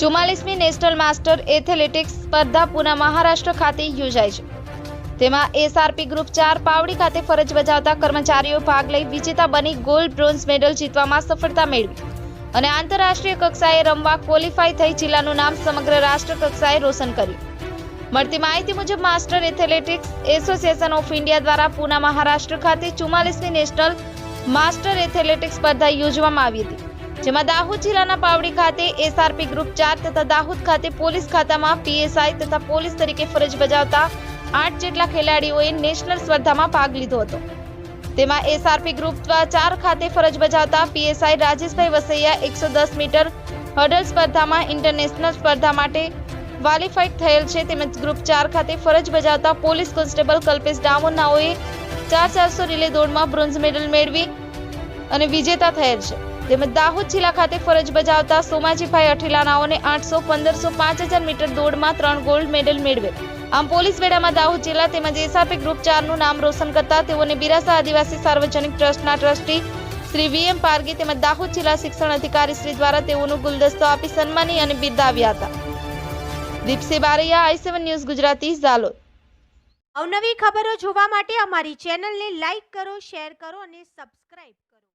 ચુમ્માલીસમી national master athletics સ્પર્ધા પુના મહારાષ્ટ્ર ખાતે યોજાય છે. તેમાં એસઆરપી ગ્રુપ ચાર પાવડી ખાતે ફરજ બજાવતા કર્મચારીઓ ભાગ લઈ વિજેતા બની ગોલ્ડ બ્રોન્ઝ મેડલ જીતવામાં સફળતા મેળવી. અને આંતરરાષ્ટ્રીય કક્ષાએ રમવા ક્વોલિફાય થઈ જિલ્લાનું નામ સમગ્ર રાષ્ટ્ર કક્ષાએ રોશન કર્યું. મળતી માહિતી મુજબ master athletics association of India દ્વારા પુના મહારાષ્ટ્ર ખાતે ચુમ્માલીસમી નેશનલ માસ્ટર એથ્લેટિક્સ સ્પર્ધા યોજવામાં આવી હતી. જેમાં દાહોદ જિલ્લાના પાવડી ખાતે એસઆરપી ગ્રુપ ચાર તથા દાહોદ ખાતે પોલીસ ખાતામાં પીએસઆઈ તથા પોલીસ તરીકે ફરજ બજાવતા આઠ જેટલા ખેલાડીઓએ નેશનલ સ્પર્ધામાં ભાગ લીધો હતો. તેમાં એસઆરપી ગ્રુપ ચાર ખાતે ફરજ બજાવતા પીએસઆઈ રાજેશભાઈ વસૈયા એકસો દસ મીટર હર્ડલ સ્પર્ધામાં ઇન્ટરનેશનલ સ્પર્ધા માટે ક્વોલિફાઈડ થયેલ છે. તેમજ ગ્રુપ ચાર ખાતે ફરજ બજાવતા પોલીસ કોન્સ્ટેબલ કલ્પેશ ડામોનાઓએ ચાર ચારસો રિલે દોડમાં બ્રોન્ઝ મેડલ મેળવી અને વિજેતા થયેલ છે. તેમજ દાહોદ જિલ્લા ખાતે ફરજ બજાવતા સોમાજીભાઈ અઠેલાનાઓને આઠસો, પંદરસો, પાંચ હજાર મીટર દોડમાં ત્રણ ગોલ્ડ મેડલ મેળવેલ આમ પોલીસ વેડામાં દાહોદ જિલ્લા તેમજ એસઆરપી ગ્રુપ ચારનું નામ રોશન કરતા તેઓને બિરાસા આદિવાસી સાર્વજનિક ટ્રસ્ટના ટ્રસ્ટી શ્રી વીએમ પારગી તેમજ દાહોદ જિલ્લા શિક્ષણ અધિકારી શ્રી દ્વારા તેઓનું ગુલદસ્તો આપી સન્માની અને બિરદાવ્યા હતા. Deepsi Baraiya, I seven news, Gujarati, Jhalod. અવનવી ખબરો જોવા માટે અમારી ચેનલને લાઇક કરો, શેર કરો અને સબસ્ક્રાઇબ